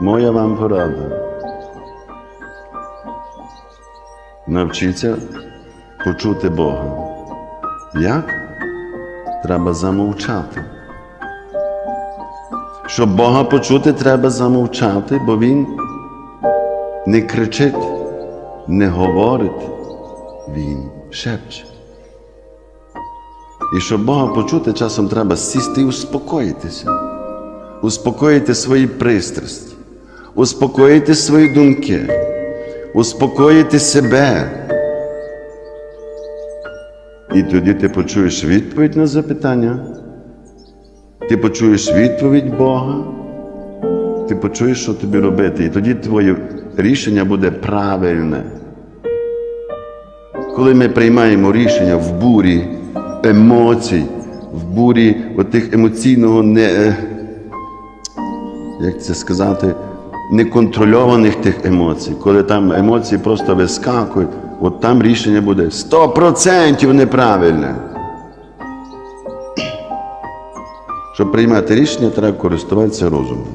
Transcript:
Моя вам порада. Навчіться почути Бога. Як? Треба замовчати. Щоб Бога почути, треба замовчати, бо Він не кричить, не говорить, Він шепче. І щоб Бога почути, часом треба сісти і успокоїтися, успокоїти свої пристрасті, успокоїти свої думки, успокоїти себе. І тоді ти почуєш відповідь на запитання, ти почуєш відповідь Бога, ти почуєш, що тобі робити, і тоді твоє рішення буде правильне. Коли ми приймаємо рішення в бурі емоцій, в бурі отих емоційного не, е, як це сказати, неконтрольованих тих емоцій, коли там емоції просто вискакують, от там рішення буде 100% неправильне. Щоб приймати рішення, треба користуватися розумом.